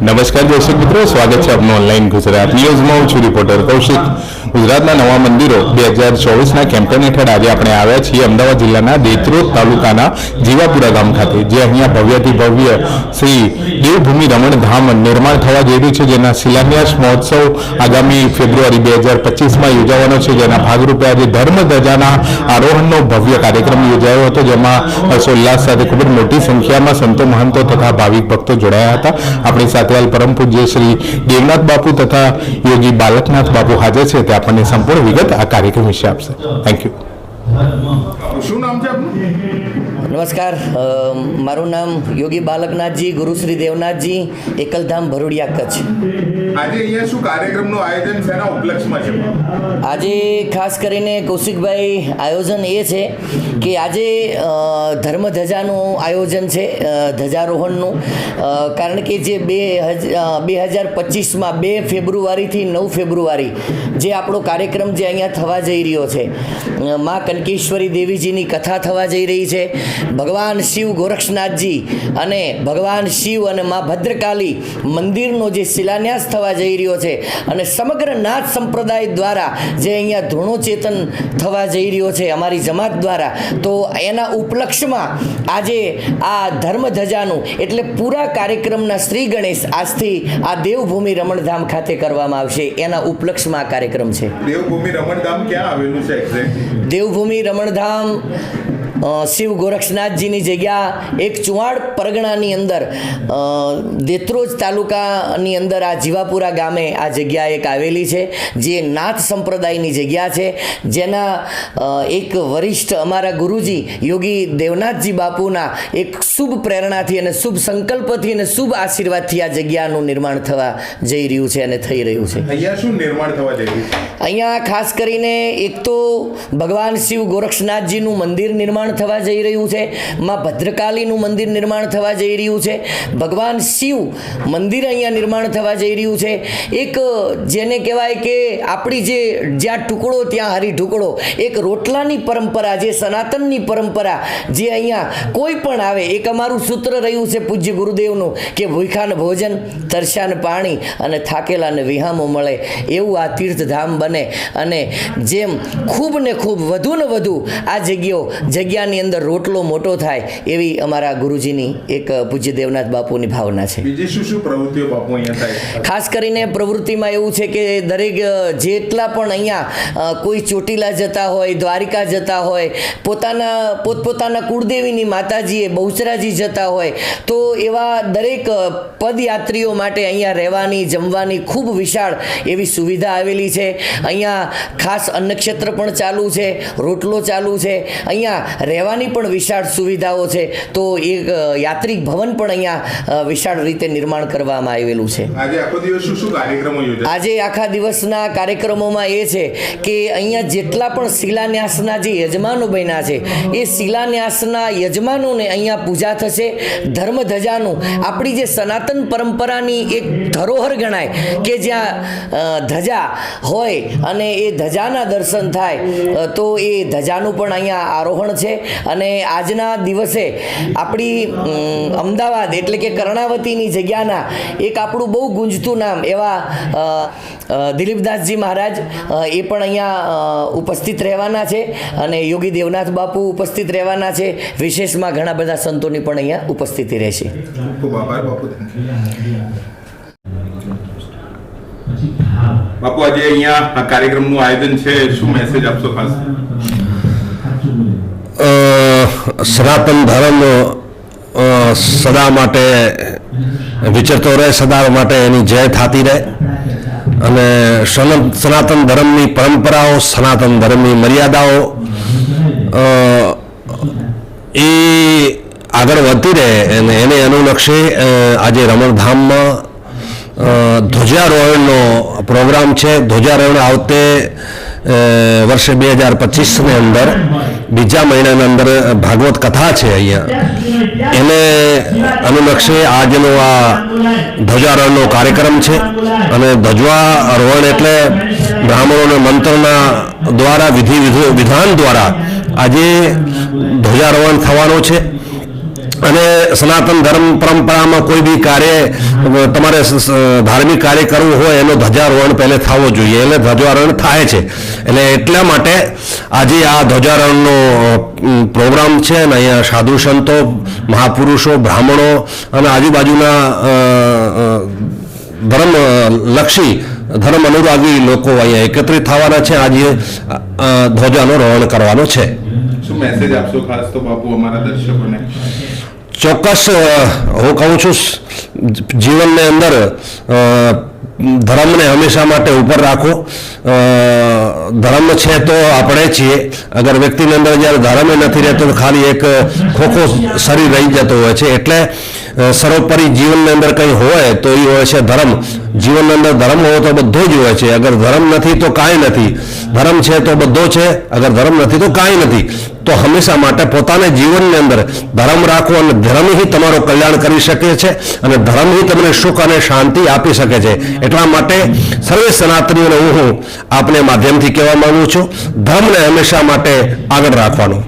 નમસ્કાર દર્શક મિત્રો, સ્વાગત છે આપનું ઓનલાઈન ગુજરાત ન્યૂઝમાં હું છું રિપોર્ટર કૌશિક. ગુજરાતના નવા મંદિરો બે હજાર ચોવીસના કેમ્પેન હેઠળ આજે આપણે આવ્યા છીએ અમદાવાદ જિલ્લાના દેત્રોદ તાલુકાના જીવાપુરા ગામ ખાતે, જે અહીંયા ભવ્યથી ભવ્ય શ્રી દેવભૂમિ રમણ ધામ નિર્માણ થવા જઈ રહ્યું છે, જેના શિલાન્યાસ મહોત્સવ આગામી ફેબ્રુઆરી બે હજાર પચીસમાં યોજાવાનો છે, જેના ભાગરૂપે આજે ધર્મ ધજાના આરોહણનો ભવ્ય કાર્યક્રમ યોજાયો હતો, જેમાં હર્ષોલ્લાસ સાથે ખૂબ જ મોટી સંખ્યામાં સંતો મહંતો તથા ભાવિક ભક્તો જોડાયા હતા. આપણી સાથે હાલ પરમ પૂજ્ય શ્રી દેવનાથ બાપુ તથા યોગી બાલકનાથ બાપુ હાજર છે. તે આપણને સંપૂર્ણ વિગત આ કાર્યક્રમ વિશે આપશે. થેન્ક યુ નમસ્કાર મારું નામ યોગી બાલકનાથજી ગુરુશ્રી દેવનાથજી એકલધામ ભરૂડિયા કચ્છ. આજે અહીંયા શું કાર્યક્રમનું આયોજન એના ઉપલક્ષમાં છે? આજે ખાસ કરીને કૌશિકભાઈ આયોજન એ છે કે આજે ધર્મ ધજાનું આયોજન છે ધજારોહણનું કારણ કે જે બે બે હજાર પચીસમાં બે ફેબ્રુઆરીથી નવ ફેબ્રુઆરી જે આપણો કાર્યક્રમ જે અહીંયા થવા જઈ રહ્યો છે. મા કનકેશ્વરી દેવીજીની કથા થવા જઈ રહી છે. ભગવાન શિવ ગોરક્ષનાથજી અને ભગવાન શિવ અને મા ભદ્રકાલી મંદિરનો જે શિલાન્યાસ થવા જઈ રહ્યો છે અને સમગ્ર નાથ સંપ્રદાય દ્વારા જે અહીંયા ધૂણોચેતન થવા જઈ રહ્યો છે અમારી જમાત દ્વારા તો એના ઉપલક્ષમાં આજે આ ધર્મધજાનું એટલે પૂરા કાર્યક્રમના શ્રી ગણેશ આજથી આ દેવભૂમિ રમણધામ ખાતે કરવામાં આવશે. એના ઉપલક્ષમાં આ કાર્યક્રમ છે. દેવભૂમિ રમણધામ ક્યાં આવેલું છે દેવભૂમિ રમણધામ શિવ ગોરક્ષનાથજીની જગ્યા એક ચુવાડ પરગણાની અંદર દેત્રોજ તાલુકાની અંદર આ જીવાપુરા ગામે આ જગ્યા એક આવેલી છે જે નાથ સંપ્રદાયની જગ્યા છે જેના એક વરિષ્ઠ અમારા ગુરુજી યોગી દેવનાથજી બાપુના એક શુભ પ્રેરણાથી અને શુભ સંકલ્પથી અને શુભ આશીર્વાદથી આ જગ્યાનું નિર્માણ થવા જઈ રહ્યું છે અને થઈ રહ્યું છે. અહીંયા શું નિર્માણ થવા જઈ રહ્યું છે? અહીંયા ખાસ કરીને એક તો ભગવાન શિવ ગોરક્ષનાથજીનું મંદિર નિર્માણ થવા જઈ રહ્યું છે. માં ભદ્રકાલીનું મંદિર નિર્માણ થવા જઈ રહ્યું છે. ભગવાન શિવ મંદિર અહીંયા નિર્માણ થવા જઈ રહ્યું છે. એક, જેને કહેવાય કે આપણી જે જ્યાં ટુકડો ત્યાં હરી ઢુકડો, એક રોટલાની પરંપરા, જે સનાતનની પરંપરા, જે અહીંયા કોઈ પણ આવે, એક અમારું સૂત્ર રહ્યું છે પૂજ્ય ગુરુદેવનું, કે ભૂખાન ભોજન, તરસાને પાણી અને થાકેલાને વિહામો મળે, એવું આ તીર્થધામ બને. અને જેમ ખૂબ ને ખૂબ વધુ ને વધુ આ જગ્યાઓ જગ્યાની અંદર રોટલો મોટો થાય એવી અમારા ગુરુજીની એક પૂજ્ય દેવનાથ બાપુની ભાવના છે. બીજી શું શું પ્રવૃત્તિઓ બાપુ અહીંયા થાય? ખાસ કરીને પ્રવૃત્તિમાં એવું છે કે દરેક જેટલા પણ અહીંયા કોઈ ચોટીલા જતા હોય દ્વારિકા જતા હોય પોતાના પોતપોતાના કુળદેવીની માતાજીએ બહુચરાજી જતા હોય તો એવા દરેક પદયાત્રીઓ માટે અહીંયા રહેવાની જમવાની ખૂબ વિશાળ એવી સુવિધા આવેલી છે. અહીંયા ખાસ અન્નક્ષેત્ર પણ ચાલુ છે રોટલો ચાલુ છે. અહીંયા રહેવાની પણ વિશાળ સુવિધાઓ છે તો એક યાત્રિક ભવન પણ અહીંયા વિશાળ રીતે નિર્માણ કરવામાં આવેલું છે. આજે આખો દિવસના કાર્યક્રમોમાં એ છે કે અહીંયા જેટલા પણ શિલાન્યાસના જે યજમાનો બન્યા છે એ શિલાન્યાસના યજમાનોને અહીંયા પૂજા થશે. ધર્મધજાનું આપણી જે સનાતન પરંપરાની એક ધરોહર ગણાય કે જ્યાં ધજા હોય અને એ ધજાના દર્શન થાય તો એ ધજાનું પણ અહીંયા આરોહણ છે. અને આજના દિવસે આપણી અમદાવાદ એટલે કે કર્ણાવતીની જગ્યાના એક આપણું બહુ ગુંજતું નામ એવા દિલીપદાસજી મહારાજ એ પણ અહીંયા ઉપસ્થિત રહેવાના છે અને યોગી દેવનાથ બાપુ ઉપસ્થિત રહેવાના છે. વિશેષમાં ઘણા બધા સંતોની પણ અહીંયા ઉપસ્થિતિ રહેશે બાપુ આજે અહીંયા આ કાર્યક્રમનું આયોજન છે. શું મેસેજ આપશો ખાસ? સનાતન ધર્મ સદા માટે વિચરતો રહે, સદા માટે એની જય થતી રહે. અને સન- સનાતન ધર્મની પરંપરાઓ, સનાતન ધર્મની મર્યાદાઓ એ આગળ વધતી રહે અને એને અનુલક્ષે આજે રમણધામમાં ધ્વજારોહણનો પ્રોગ્રામ છે. ધ્વજારોહણ આવતે વર્ષે બે હજાર પચીસની અંદર, બીજા મહિનાની અંદર ભાગવત કથા છે અહીંયા. એને અનુલક્ષે આજનો આ ધ્વજારોહણનો કાર્યક્રમ છે અને ધ્વજારોહણ એટલે બ્રાહ્મણોને મંત્રના દ્વારા વિધિ- વિધાન દ્વારા આજે ધ્વજારોહણ થવાનો છે. અને સનાતન ધર્મ પરંપરામાં કોઈ બી કાર્ય તમારે ધાર્મિક કાર્ય કરવું હોય, એનો ધ્વજારોહણ પહેલે થવો જોઈએ. એટલે ધ્વજારોહણ થાય છે. એટલે એટલા માટે આજે આ ધ્વજારોહણનો પ્રોગ્રામ છે અને અહીંયા સાધુ સંતો, મહાપુરુષો, બ્રાહ્મણો અને આજુબાજુના ધર્મ લક્ષી, ધર્મ અનુરાગી લોકો અહીંયા એકત્રિત થવાના છે. આજે ધ્વજાનું રોહણ કરવાનો છે. શું મેસેજ આપશો ખાસ તો બાપુ અમારા દર્શકોને? ચોક્કસ હું કહું છું જીવનની અંદર ધર્મને હંમેશા માટે ઉપર રાખો. ધર્મ છે તો આપણે છીએ. અગર વ્યક્તિની અંદર જ્યારે ધર્મ નથી રહેતો ખાલી એક ખોખો શરીર રહી જતો હોય છે. એટલે સર્વોપરી જીવનની અંદર કંઈ હોય, તો એ હોય છે ધર્મ. જીવનની અંદર ધર્મ હોય તો બધો જ હોય છે. અગર ધર્મ નથી, તો કાંઈ નથી. ધર્મ છે તો બધો છે. અગર ધર્મ નથી, તો કાંઈ નથી. તો હંમેશા માટે પોતાને જીવનની અંદર ધર્મ રાખો અને ધર્મ તમારું કલ્યાણ કરી શકે છે અને ધર્મ હી તમને સુખ અને શાંતિ આપી શકે છે. એટલા માટે સર્વે સનાતનીઓને હું આપને માધ્યમથી કહેવા માંગુ છું. ધર્મને હંમેશા માટે આગળ રાખવાનું.